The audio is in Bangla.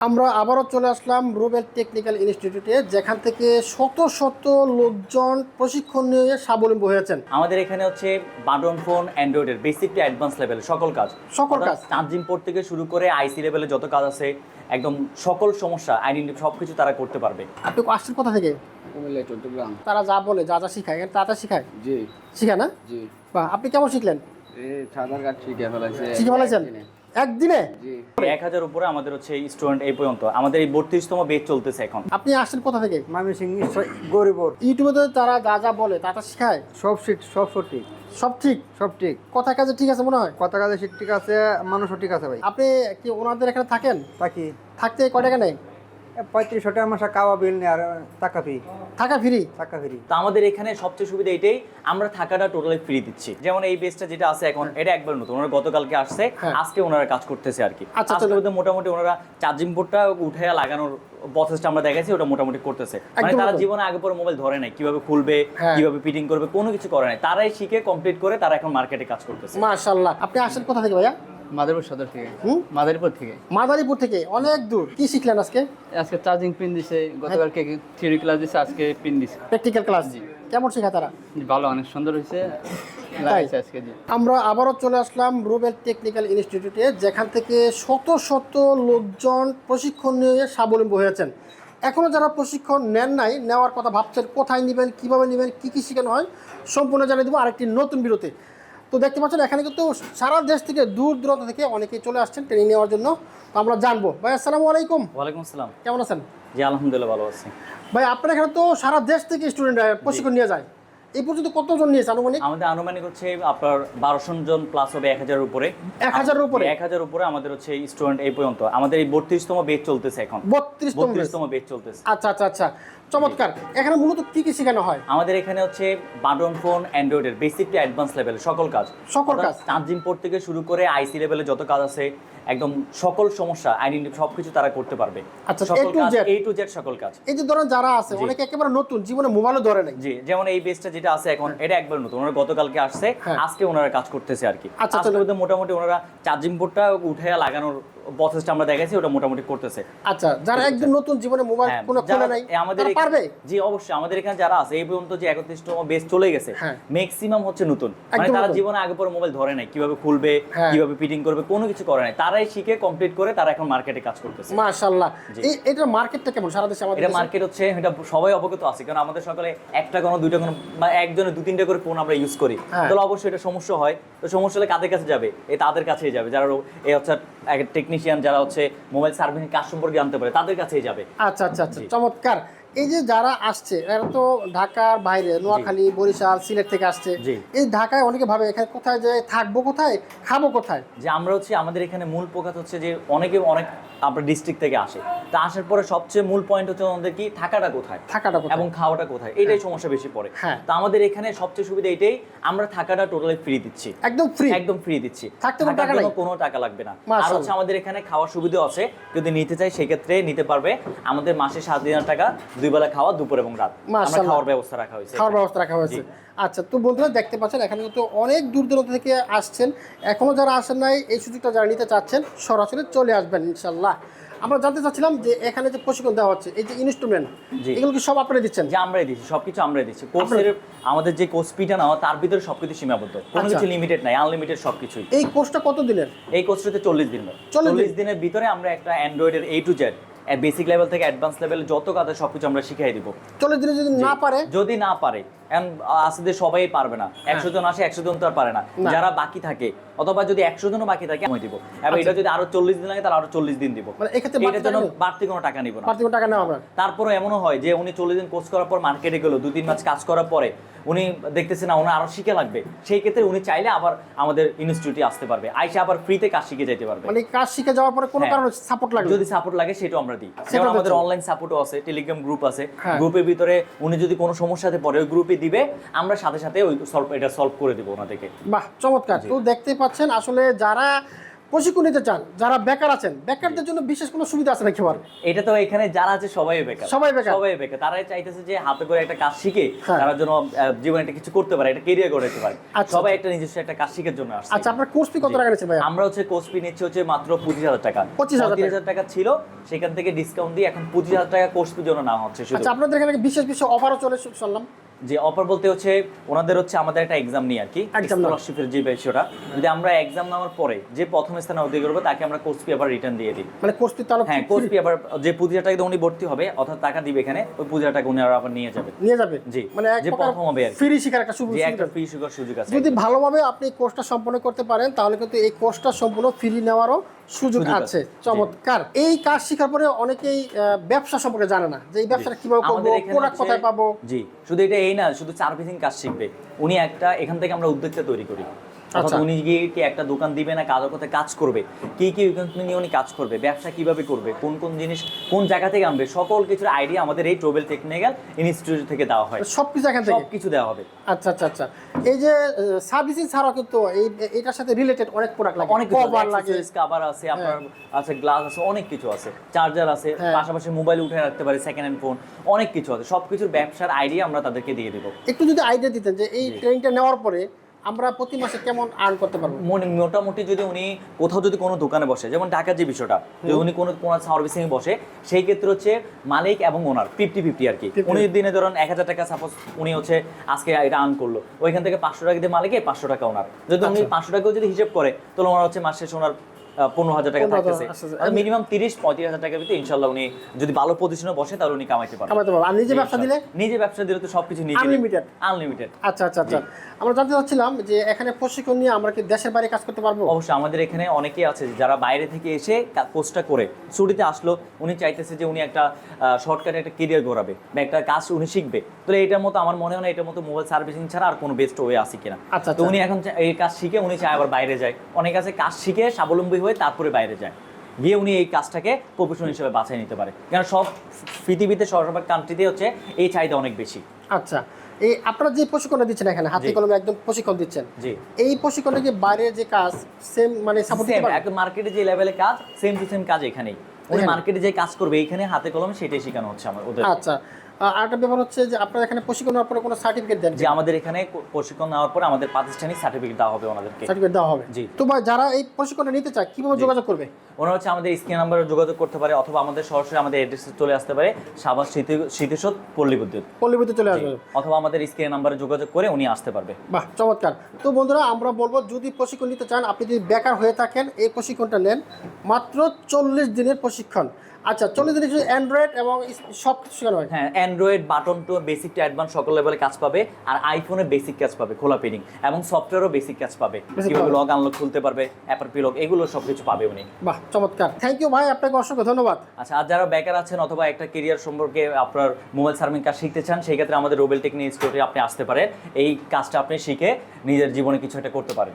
আমরা আবারও চলে আসলাম রুবেল টেকনিক্যাল ইনস্টিটিউটে যেখান থেকে শত শত লোকজন প্রশিক্ষণ নিয়ে স্বাবলম্বী হয়েছেন। আমাদের এখানে হচ্ছে বাটন ফোন অ্যান্ড্রয়েডের বেসিক টু অ্যাডভান্স লেভেল সকল কাজ। সকল কাজ। চার্জিং পোর্ট থেকে শুরু করে আইসি লেভেলে যত কাজ আছে একদম সকল সমস্যা আইডেন্টি সব কিছু তারা করতে পারবে। আপনি আসছেন কোথা থেকে? কুমিল্লা চট্টগ্রাম। তারা যা বলে যা যা শিখায় তা তা শিখায়? জি। শিখায় না? জি। বা আপনি কেমন শিখলেন? এই সাঁতার কাট শিখে ফেলাইছে। শিখে ফেলেছেন একদিনে? জি। এক হাজার উপরে আমাদের হচ্ছে স্টুডেন্ট এই পর্যন্ত। আমাদের এই বত্রিশতম বেচ চলতেছে এখন। আপনি আসছেন কোথা থেকে? ময়মনসিং গরিবর ইউটিউবে তো তারা যা যা বলে তা তা শেখায়? সব ঠিক সব সঠিক। সব ঠিক? সব ঠিক। কথা কাজে ঠিক আছে মনে হয়? কথা কাজে ঠিক ঠিক আছে মানুষও ঠিক আছে ভাই। আপনি কি ওনাদের এখানে থাকেন? থাকি। থাকতে কয় টাকা নেই পঁয়ত্রিশশো টাকা মাসে কাওয়া বিল নেই আর টাকা ফি থাকা ফ্রি টাকা ফ্রি তো আমাদের এখানে সবচেয়ে সুবিধা এটাই আমরা থাকাটা টোটালি ফ্রি দিচ্ছি। যেমন এই বেসটা যেটা আছে এখন এটা একবার নতুন ওনারা গতকালকে আসছে হ্যাঁ। আজকে ওনারা কাজ করতেছে আর কি। আচ্ছা, আজকের মধ্যে মোটামুটি ওনারা চার্জিং পোর্টটা উঠে লাগানোর প্রসেসটা আমরা দেখাচ্ছি ওটা মোটামুটি করতেছে। মানে তারা জীবনে আগে পরে মোবাইল ধরে নাই কীভাবে খুলবে হ্যাঁ। কীভাবে ফিটিং করবে কোনো কিছু করে নাই। তারাই শিখে কমপ্লিট করে তারা এখন মার্কেটে কাজ করতেছে। মাশাল্লাহ আপনি আসেন কোথা থেকে ভাইয়া? মাদারীপুর সদর থেকে। হুম মাদারীপুর থেকে। মাদারীপুর থেকে? অনেক দূর। কি শিখলেন আজকে? আজকে চার্জিং পিন দিছে গতকালকে থিওরি ক্লাস দিছে আজকে পিন দিছে। প্র্যাকটিক্যাল ক্লাস কেমন শেখা তারা? জি, ভালো অনেক সুন্দর হয়েছে। আমরা আবারও চলে আসলাম রুবেল টেকনিক্যাল ইনস্টিটিউটে যেখান থেকে শত শত লোকজন প্রশিক্ষণ নিয়ে স্বাবলম্বী হয়েছেন। এখনও যারা প্রশিক্ষণ নেন নাই নেওয়ার কথা ভাবছেন কোথায় নেবেন কীভাবে নেবেন কী কী শেখানো হয় সম্পূর্ণ জানিয়ে দেবো আরেকটি নতুন বিরতি। তো দেখতে পাচ্ছেন এখানে কিন্তু সারা দেশ থেকে দূর দূরান্ত থেকে অনেকে চলে আসছেন ট্রেনিং নেওয়ার জন্য। তো আমরা জানব। ভাই আসসালামু আলাইকুম। ওয়ালাইকুম আসসালাম। কেমন আছেন? জি আলহামদুলিল্লাহ ভালো আছি। ভাই আপনার এখানে তো সারা দেশ থেকে স্টুডেন্ট প্রশিক্ষণ নিয়ে যায়। এই পর্যন্ত কতজন নিয়েছে আনুমানিক? আমাদের আনুমানিক হচ্ছে আপনার বারোশো জন প্লাস হবে এক হাজারের উপরে। এক হাজারের উপরে? এক হাজার উপরে আমাদের হচ্ছে স্টুডেন্ট এই পর্যন্ত। আমাদের এই বত্রিশতম বেচ চলতেছে এখন। বত্রিশ বত্রিশতম বেচ চলতেছে। আচ্ছা আচ্ছা আচ্ছা। চমৎকার। এখানে মূলত কি কি শেখানো হয়? আমাদের এখানে হচ্ছে বাটন ফোন অ্যান্ড্রয়েডের বেসিক টু অ্যাডভান্স লেভেল সকল কাজ। সকল কাজ। চার্জিং পোর্ট থেকে শুরু করে আইসি লেভেলে যত কাজ আছে একদম সকল সমস্যা আইডেন্টি সবকিছু তারা করতে পারবে। আচ্ছা, সকল কাজ এ টু জেড সকল কাজ। এই যে ধরেন যারা আছে অনেকে একেবারে নতুন জীবনে মোবাইলও ধরে নাই। জি যেমন এই বেসটা যেটা আছে এখন এটা একবার নতুন ওনারা গতকালকে আসছে হ্যাঁ। আজকে ওনারা কাজ করতেছে আর কি। আচ্ছা। মধ্যে মোটামুটি ওনারা চার্জিং বোর্ডটা উঠে লাগানোর প্রসেসটা আমরা দেখাইছি ওটা মোটামুটি করতেছে। আচ্ছা যারা একদম নতুন জীবনে মোবাইল হ্যাঁ, কোনো খোলে নাই আমাদের পারবে? জি অবশ্যই আমাদের এখানে যারা আছে এই পর্যন্ত যে একত্রিশতম বেস চলে গেছে হ্যাঁ। ম্যাক্সিমাম হচ্ছে নতুন। মানে তারা জীবনে আগে পরে মোবাইল ধরে নাই কীভাবে খুলবে হ্যাঁ। কীভাবে ফিটিং করবে কোনো কিছু করে নাই। তারাই শিখে কমপ্লিট করে তারা এখন মার্কেটে কাজ করতেছে। মাশাআল্লাহ। জি। এই এটার মার্কেটটা কেমন? সারা দেশে আমাদের এটা মার্কেট হচ্ছে এটা সবাই অবগত আছে কারণ আমাদের সকালে একটা কোনো দুইটা কোনো বা একজনে দু তিনটা করে ফোন আমরা ইউজ করি। হ্যাঁ। তাহলে অবশ্যই এটা সমস্যা হয়। তো সমস্যা হলে কাদের কাছে যাবে? এই তাদের কাছেই যাবে। যারা এই হচ্ছে টেকনিশিয়ান যারা হচ্ছে মোবাইল সার্ভিসিং কাজ সম্পর্কে জানতে পারে তাদের কাছেই যাবে। আচ্ছা আচ্ছা আচ্ছা চমৎকার। এই যে যারা আসছে এরা তো ঢাকার বাইরে নোয়াখালী বরিশাল সিলেট থেকে আসছে। এই ঢাকায় অনেকে ভাবে এখানে কোথায় যে থাকব কোথায় খাব কোথায়? যে আমরা হচ্ছে আমাদের এখানে মূল প্রকাশ হচ্ছে যে অনেকে অনেক আপনার ডিস্ট্রিক্ট থেকে আসে। তা আসার পরে সবচেয়ে মূল পয়েন্ট হচ্ছে আমাদের কি? থাকাটা কোথায়? থাকাটা এবং খাওয়াটা কোথায়? এটাই সমস্যা বেশি পড়ে। হ্যাঁ। তো আমাদের এখানে সবচেয়ে সুবিধা এটাই আমরা থাকাটা টোটালি ফ্রি দিচ্ছি। একদম ফ্রি একদম ফ্রি দিচ্ছি। থাকতে কোনো টাকা? কোনো টাকা লাগবে না। আর হচ্ছে আমাদের এখানে খাওয়ার সুবিধা আছে। যদি নিতে চাই সেক্ষেত্রে নিতে পারবে। আমাদের মাসে সাত হাজার টাকা দুই বেলা খাওয়া দুপুর এবং রাত। আমরা খাওয়ার ব্যবস্থা রাখা হয়েছে খাওয়ার ব্যবস্থা রাখা হয়েছে। আচ্ছা তো বন্ধুরা দেখতে পাচ্ছেন এখানে কিন্তু অনেক দূর দূরান্ত থেকে আসছেন। এখনও যারা আসেন নাই এই সুযোগটা যারা নিতে চাচ্ছেন সরাসরি চলে আসবেন ইনশাল্লাহ আমরা জানতে চাচ্ছিলাম যে এখানে যে প্রশিক্ষণ দেওয়া হচ্ছে এই যে ইনস্ট্রুমেন্ট। এগুলো কি সব আপনারা দিচ্ছেন? যে আমরাই দিচ্ছি সবকিছু আমরাই দিচ্ছি। কোর্সের আমাদের যে কোর্স ফিটা নেওয়া তার ভিতরে সবকিছু সীমাবদ্ধ। কোনো আচ্ছা। কিছু লিমিটেড নাই আনলিমিটেড সবকিছুই। এই কোর্সটা কত দিনের? এই কোর্সটাতে চল্লিশ দিন 40 চল্লিশ দিনের ভিতরে আমরা একটা অ্যান্ড্রয়েডের A to Z basic level থেকে অ্যাডভান্স লেভেল যত কাজ সবকিছু আমরা শিখিয়ে দিব। চল্লিশ দিনে যদি না পারে? যদি না পারে সবাই পারবে না। একশো জন আসে একশো জন তো আর পারে না। হ্যাঁ। যারা বাকি থাকে অথবা যদি একশো জনও বাকি থাকে আমি দিব। এবার এটা যদি আরও চল্লিশ দিন লাগে তাহলে আরও চল্লিশ দিন দিব। মানে এটার জন্য বাড়তি কোনো টাকা নিব না। টাকা নেওয়া তারপরে এমনও হয় যে উনি চল্লিশ দিন কোর্স করার পর মার্কেটে গেলো দু তিন মাস কাজ করার পরে উনি দেখতেছে না ওনার আরও শিখে লাগবে। সেই ক্ষেত্রে উনি চাইলে আবার আমাদের ইনস্টিটিউটে আসতে পারবে। আইসে আবার ফ্রিতে কাজ শিখে যেতে পারবে। মানে কাজ শিখে যাওয়ার পরে কোনো হ্যাঁ। কারণে সাপোর্ট লাগবে যদি সাপোর্ট লাগে সেটাও আমরা দিই। যেমন আমাদের। অনলাইন সাপোর্টও আছে টেলিগ্রাম গ্রুপ আছে। হ্যাঁ। গ্রুপের ভিতরে উনি যদি কোনো সমস্যাতে পড়ে ওই গ্রুপে দিবে আমরা সাথে সাথে ওই সলভ এটা সলভ করে দিব ওনাদেরকে। বাহ চমৎকার। তো দেখতে পাচ্ছেন আসলে যারা প্রশিক্ষণ নিতে চান যারা বেকার আছেন বেকারদের জন্য বিশেষ কোনো সুবিধা আছে নাকি এটা তো এখানে যারা আছে সবাই বেকার। সবাই বেকার। সবাই বেকার। তারাই চাইতেছে যে হাতে করে একটা কাজ শিখে হ্যাঁ। তারা যেন জীবনে একটা কিছু করতে পারে একটা কেরিয়ার গড়তে পারে। আচ্ছা, সবাই আচ্ছা। একটা নিজস্ব একটা কাজ শিখার জন্য আসছে। আচ্ছা আপনার কোর্স ফি কত টাকা নিচ্ছে ভাই আমরা হচ্ছে কোর্স ফি নিচ্ছি হচ্ছে মাত্র পঁচিশ হাজার টাকা। 25,000 পঁচিশ হাজার টাকা। ছিল সেখান থেকে ডিসকাউন্ট দিয়ে এখন পঁচিশ হাজার টাকা কোর্স ফির জন্য নেওয়া হচ্ছে শুধু। আচ্ছা আপনাদের এখানে বিশেষ বিশেষ অফারও চলে চললাম যে অফার বলতে হচ্ছে ওনাদের হচ্ছে আমাদের একটা এক্সাম নিয়ে আর কি স্কলারশিপের যে বিষয়টা। যদি আমরা এক্সাম নেওয়ার পরে যে প্রথম স্থানে অধিকার করব তাকে আমরা কোর্স ফি আবার রিটার্ন দিয়ে দিই। মানে কোর্স তাহলে হ্যাঁ কোর্স ফি আবার যে টাকা উনি ভর্তি হবে অর্থাৎ টাকা দিবে এখানে ওই পঁচিশ টাকা উনি আর আবার নিয়ে যাবে। নিয়ে যাবে? জি, মানে এক যে প্রথম হবে আর ফ্রি শিখার একটা সুযোগ একটা ফ্রি সুগার সুযোগ আছে যদি ভালোভাবে আপনি এই কোর্সটা সম্পন্ন করতে পারেন তাহলে কিন্তু এই কোর্সটা সম্পূর্ণ ফ্রি নেওয়ারও সুযোগ আছে। চমৎকার। এই কাজ শেখার পরে অনেকেই ব্যবসা সম্পর্কে জানে না যে এই ব্যবসাটা কীভাবে করব প্রোডাক্ট কোথায় পাবো। জি শুধু এটা না শুধু চার পিসিং কাজ শিখবে। উনি একটা এখান থেকে আমরা উদ্যোক্তা তৈরি করি। অর্থাৎ আচ্ছা। উনি গিয়ে কি একটা দোকান দিবে না কাজের কোথায় কাজ করবে? কি কি নিয়ে উনি কাজ করবে? ব্যবসা কীভাবে করবে? কোন কোন জিনিস কোন জায়গা থেকে আনবে? সকল কিছুর আইডিয়া আমাদের এই ট্রোবেল টেকনিক্যাল ইনস্টিটিউট থেকে দেওয়া হয়। সবকিছু এখান থেকে? সব কিছু দেওয়া হবে। আচ্ছা আচ্ছা আচ্ছা। এই যে সার্ভিসিং ছাড়াও কিন্তু এই এটার সাথে রিলেটেড অনেক প্রোডাক্ট লাগে। অনেক কভার লাগে। কাভার আছে আপনার আছে গ্লাস আছে অনেক কিছু আছে। চার্জার আছে হ্যাঁ। পাশাপাশি মোবাইল উঠে রাখতে পারে সেকেন্ড হ্যান্ড ফোন অনেক কিছু আছে। সবকিছুর ব্যবসার আইডিয়া আমরা তাদেরকে দিয়ে দেবো। একটু যদি আইডিয়া দিতেন যে এই ট্রেনিংটা নেওয়ার পরে আমরা প্রতি মাসে কেমন আর্ন করতে পারব? মনে মোটামুটি যদি উনি কোথাও যদি কোনো দোকানে বসে যেমন ঢাকার যে বিষয়টা যদি উনি কোনো কোনো সার্ভিসিং বসে সেই ক্ষেত্রে হচ্ছে মালিক এবং ওনার ফিফটি ফিফটি আর কি। উনি দিনে ধরুন এক হাজার টাকা সাপোজ উনি হচ্ছে আজকে এটা আর্ন করল ওইখান থেকে পাঁচশো টাকা দিয়ে মালিকে পাঁচশো টাকা ওনার যদি উনি আচ্ছা। পাঁচশো টাকাও যদি হিসেব করে তাহলে ওনার হচ্ছে মাসে শেষে ওনার পনেরো হাজার টাকা থাকতেছে। মিনিমাম তিরিশ পঁয়ত্রিশ হাজার টাকার ভিতরে ইনশাল্লাহ উনি যদি ভালো পজিশনে বসে তাহলে উনি কামাইতে পারবেন। কামাতে পারব আর নিজে ব্যবসা দিলে? নিজে ব্যবসা দিলে তো সবকিছু নিজে Unlimited? আনলিমিটেড আচ্ছা আচ্ছা আচ্ছা। আমরা জানতে চাচ্ছিলাম যে এখানে প্রশিক্ষণ নিয়ে আমরা কি দেশের বাইরে কাজ করতে পারব? অবশ্যই আমাদের এখানে অনেকেই আছে যারা বাইরে থেকে এসে কোর্সটা করে। ছুটিতে আসলো উনি চাইতেছে যে উনি একটা শর্টকাটে একটা কেরিয়ার গড়াবে বা একটা কাজ উনি শিখবে। তো এটার মতো আমার মনে হয় না এটার মতো মোবাইল সার্ভিসিং ছাড়া আর কোনো বেস্ট ওয়ে আছে কিনা। আচ্ছা, তো আচ্ছা। উনি এখন এই কাজ শিখে উনি চায় আবার বাইরে যায়। অনেক আছে কাজ শিখে স্বাবলম্বী হয়ে তারপরে বাইরে যায়। গিয়ে উনি এই কাজটাকে প্রফেশন হিসেবে বাছাই নিতে পারে। কারণ সব পৃথিবীতে সর্বাধিক কান্ট্রিতে হচ্ছে এই চাহিদা অনেক বেশি। আচ্ছা এই আপনারা যে প্রশিক্ষণটা দিচ্ছেন এখানে হাতে কলমে একদম প্রশিক্ষণ দিচ্ছেন। জি। এই প্রশিক্ষণটা কি বাইরের যে কাজ সেম মানে সাপোর্ট একদম মার্কেটে যে লেভেলে কাজ সেম টু সেম কাজ এখানেই। এখানে? মার্কেটে যে কাজ করবে এখানে হাতে কলমে সেটাই শেখানো হচ্ছে আমার ওদের। আচ্ছা আর একটা ব্যাপার হচ্ছে যে আপনারা এখানে প্রশিক্ষণ নেওয়ার পরে কোনো সার্টিফিকেট দেন যে আমাদের এখানে প্রশিক্ষণ নেওয়ার পর আমাদের প্রাতিষ্ঠানিক সার্টিফিকেট দেওয়া হবে ওনাদেরকে। সার্টিফিকেট দেওয়া হবে। জি। তো ভাই যারা এই প্রশিক্ষণটা নিতে চায় কীভাবে যোগাযোগ করবে? ওনারা হচ্ছে আমাদের স্ক্রিন নাম্বারে যোগাযোগ করতে পারে অথবা আমাদের সরাসরি আমাদের অ্যাড্রেসে চলে আসতে পারে সাবাস স্মৃতি স্মৃতিসৌধ পল্লী বিদ্যুৎ। পল্লীবিদ্যুৎ চলে আসবে। অথবা আমাদের স্ক্রিন নাম্বারে যোগাযোগ করে উনি আসতে পারবে। বাহ চমৎকার। তো বন্ধুরা আমরা বলব যদি প্রশিক্ষণ নিতে চান আপনি যদি বেকার হয়ে থাকেন এই প্রশিক্ষণটা নেন। মাত্র চল্লিশ দিনের প্রশিক্ষণ। আচ্ছা চল্লিশ দিনের অ্যান্ড্রয়েড এবং সব কিছু হ্যাঁ। Android button to basic to advance সকল লেভেলে কাজ পাবে আর আইফোনে বেসিক কাজ পাবে খোলা পেডিং এবং সফটওয়্যারও বেসিক কাজ পাবে। কীভাবে লগ আনলক খুলতে পারবে অ্যাপার পিলক এগুলো সব কিছু পাবে উনি। বাহ চমৎকার। থ্যাংক ইউ ভাই আপনাকে অসংখ্য ধন্যবাদ। আচ্ছা আর যারা বেকার আছেন অথবা একটা কেরিয়ার সম্পর্কে আপনার মোবাইল সার্ভিং কাজ শিখতে চান সেই ক্ষেত্রে আমাদের রোবেল টেকনিক ইনস্টিটিউটে আপনি আসতে পারেন। এই কাজটা আপনি শিখে নিজের জীবনে কিছু একটা করতে পারেন।